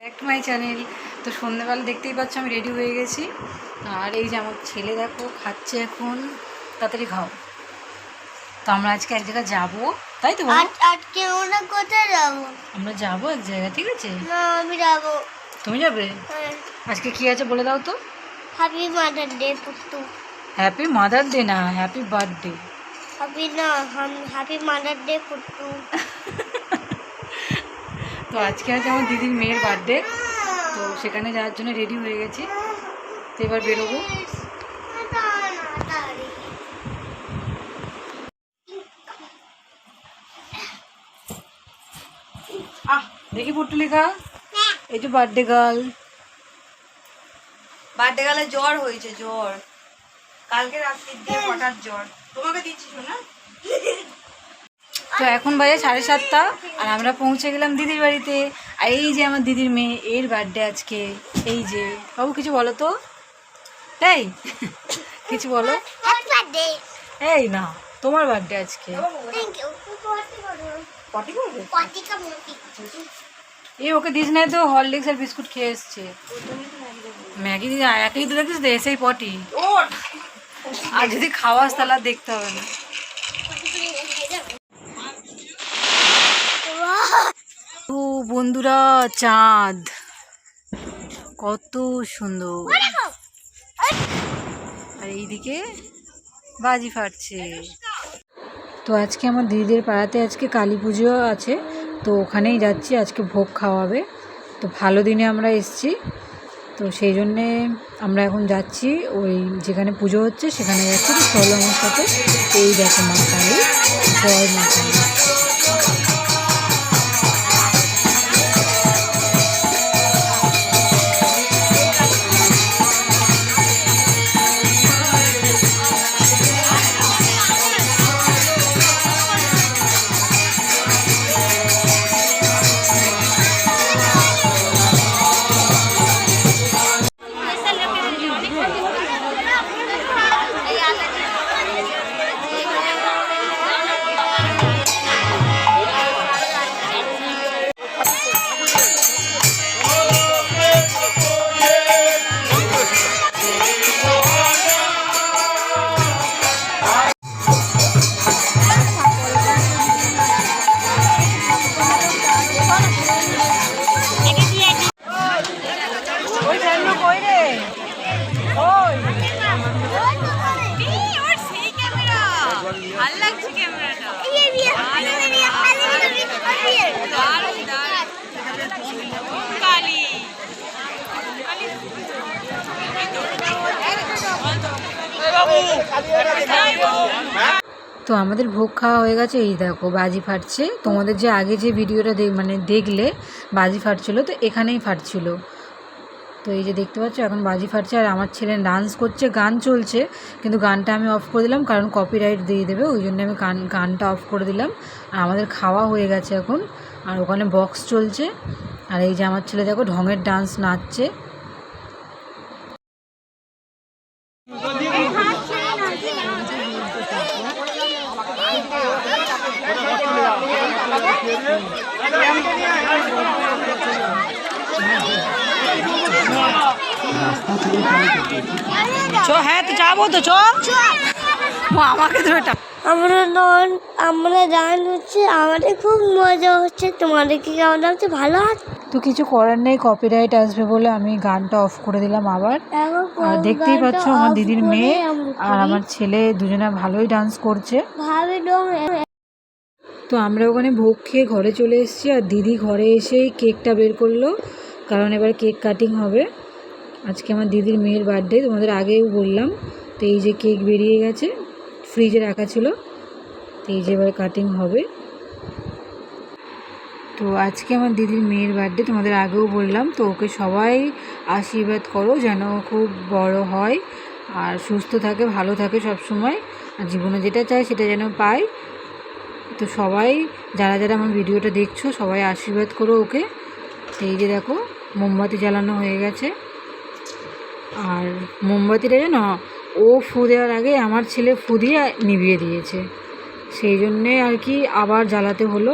Back to my channel তো সন্ধ্যেবেলা দেখতেই পাচ্ছ আমি রেডি হয়ে গেছি। আর এই যে আমার ছেলে দেখো খাচ্ছে এখন তাড়াতাড়ি খাও। তো আমরা আজকে এক জায়গায় যাব তাই তো আজকে আমরা কোথায় যাব? আমরা যাব এক জায়গায় ঠিক আছে? না আমি যাব। তুমি যাবে? আজকে কি আছে বলে দাও তো। Happy mother day পুত্তু happy mother day না হ্যাপি বার্থডে হ্যাপি না হ্যাপি মাদার ডে পুত্তু তো আজকে আছে আমার দিদির মেয়ের বার্থডে তো সেখানে যাওয়ার জন্য রেডি হয়ে গেছি। তো এবার বেরোবো। আহ, দেখি পুটুলিকা এই যে বার্থডে গার্ল বার্থডে গেলে জ্বর হয়েছে, জ্বর। কালকে রাত্রির দিয়ে হঠাৎ জ্বর। তোমাকে দিচ্ছি না তো এখন বাজে সাড়ে সাতটা আর আমরা পৌঁছে গেলাম দিদির বাড়িতে। আর এই যে আমার দিদির মেয়ে এর বার্থডে আজকে। এই যে বাবু কিছু বলো তো? তাই কিছু বলো? এই না তোমার বার্থডে আজকে। এই ওকে দিস নাই তো হরলিক্স আর বিস্কুট খেয়ে এসছে। ম্যাগি দিদি একই তো দেখিস তো এসেই পটি আর যদি খাওয়াস তাহলে আর দেখতে হবে না। ও বন্ধুরা, চাঁদ। কত সুন্দর। আর এইদিকে বাজি ফাটছে। তো আজকে আমার দিদিদের পাড়াতে আজকে কালী পুজো আছে, তো ওখানেই যাচ্ছি, আজকে ভোগ খাওয়াবে। তো ভালো দিনে আমরা এসছি, তো সেই জন্যে আমরা এখন যাচ্ছি, ওই যেখানে পুজো হচ্ছে সেখানে যাচ্ছি, তো চলো আমার সাথে। এই দেখো মা কালী, জয় মা কালী। তো আমাদের ভোগ খাওয়া হয়ে গেছে, এই দেখো বাজি ফাটছে। তোমাদের যে আগে যে ভিডিওটা মানে দেখলে বাজি ফাটছিল, তো এখানেই ফাটছিল। তো এই যে দেখতে পাচ্ছ, এখন বাজি ফাটছে আর আমার ছেলে ডান্স করছে, গান চলছে, কিন্তু গানটা আমি অফ করে দিলাম, কারণ কপিরাইট দিয়ে দেবে, ওই জন্য আমি গান, গানটা অফ করে দিলাম। আর আমাদের খাওয়া হয়ে গেছে এখন, আর ওখানে বক্স চলছে। আর এই যে আমার ছেলে দেখো, ঢঙের ডান্স নাচছে। চ হ্যাঁ তো যাব তো চ আমাকে ধরে টান। আমরা নন আমরা গান হচ্ছে আমাদের খুব মজা হচ্ছে। তোমাদের কি কেমন ভালো তো কিছু করার নেই কপিরাইট আসবে বলে আমি গানটা অফ করে দিলাম আবার। আর দেখতেই পাচ্ছ আমার দিদির মেয়ে আর আমার ছেলে দুজনে ভালোই ডান্স করছে। তো আমরা ওখানে ভোগ খেয়ে ঘরে চলে এসেছি আর দিদি ঘরে এসেই কেকটা বের করল। কারণ এবার কেক কাটিং হবে। আজকে আমার দিদির মেয়ের বার্থডে তোমাদের আগেও বললাম। তো এই যে কেক বেরিয়ে গেছে ফ্রিজে রাখা ছিল। তো এই যে এবার কাটিং হবে। তো আজকে আমার দিদির মেয়ের বার্থডে তোমাদের আগেও বললাম। তো ওকে সবাই আশীর্বাদ করো যেন খুব বড় হয় আর সুস্থ থাকে, ভালো থাকে সব সময় আর জীবনে যেটা চায় সেটা যেন পায়। তো সবাই, যারা যারা আমার ভিডিওটা দেখছ, সবাই আশীর্বাদ করো ওকে। এই যে দেখো মোমবাতি জ্বালানো হয়ে গেছে। আর মোমবাতিটা যেন ও ফু দেওয়ার আগে আমার ছেলে ফু দিয়ে নিভিয়ে দিয়েছে। সেই জন্যে আর কি আবার জ্বালাতে হলো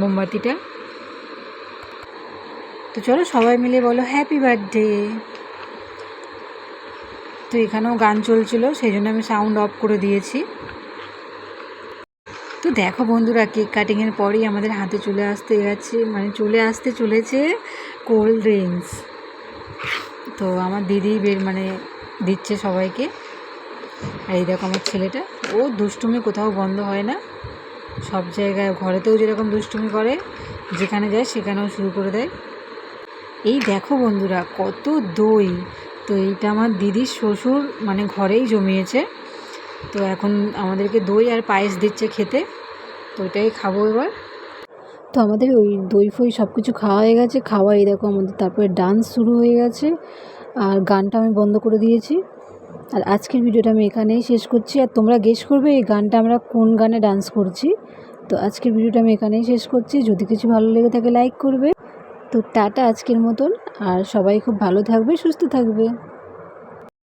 মোমবাতিটা। তো চলো সবাই মিলে বলো হ্যাপি বার্থডে তো এখানেও গান চলছিল, সেই জন্য আমি সাউন্ড অফ করে দিয়েছি। তো দেখো বন্ধুরা কেক কাটিংয়ের পরেই আমাদের হাতে চলে আসতে গেছে মানে চলে আসতে চলেছে কোল্ড ড্রিঙ্কস। তো আমার দিদি বের মানে দিচ্ছে সবাইকে। আর এই দেখো আমার ছেলেটা। ও দুষ্টুমি কোথাও বন্ধ হয় না। সব জায়গায়, ঘরেতেও যেরকম দুষ্টুমি করে, যেখানে যায় সেখানেও শুরু করে দেয়। এই দেখো বন্ধুরা, কত দই। তো এইটা আমার দিদির শ্বশুর মানে ঘরেই জমিয়েছে। তো এখন আমাদেরকে দই আর পায়েস দিচ্ছে খেতে। তো ওইটাই খাব এবার। তো আমাদের ওই দই ফই সব কিছু খাওয়া হয়ে গেছে। খাওয়া দেখো আমাদের, তারপরে ডান্স শুরু হয়ে গেছে। আর গানটা আমি বন্ধ করে দিয়েছি। আর আজকের ভিডিওটা আমি এখানেই শেষ করছি। আর তোমরা গেস করবে এই গানটা আমরা কোন গানে ডান্স করছি। তো আজকের ভিডিওটা আমি এখানেই শেষ করছি। যদি কিছু ভালো লেগে থাকে লাইক করবে। তো টাটা আজকের মতন। আর সবাই খুব ভালো থাকবে, সুস্থ থাকবে।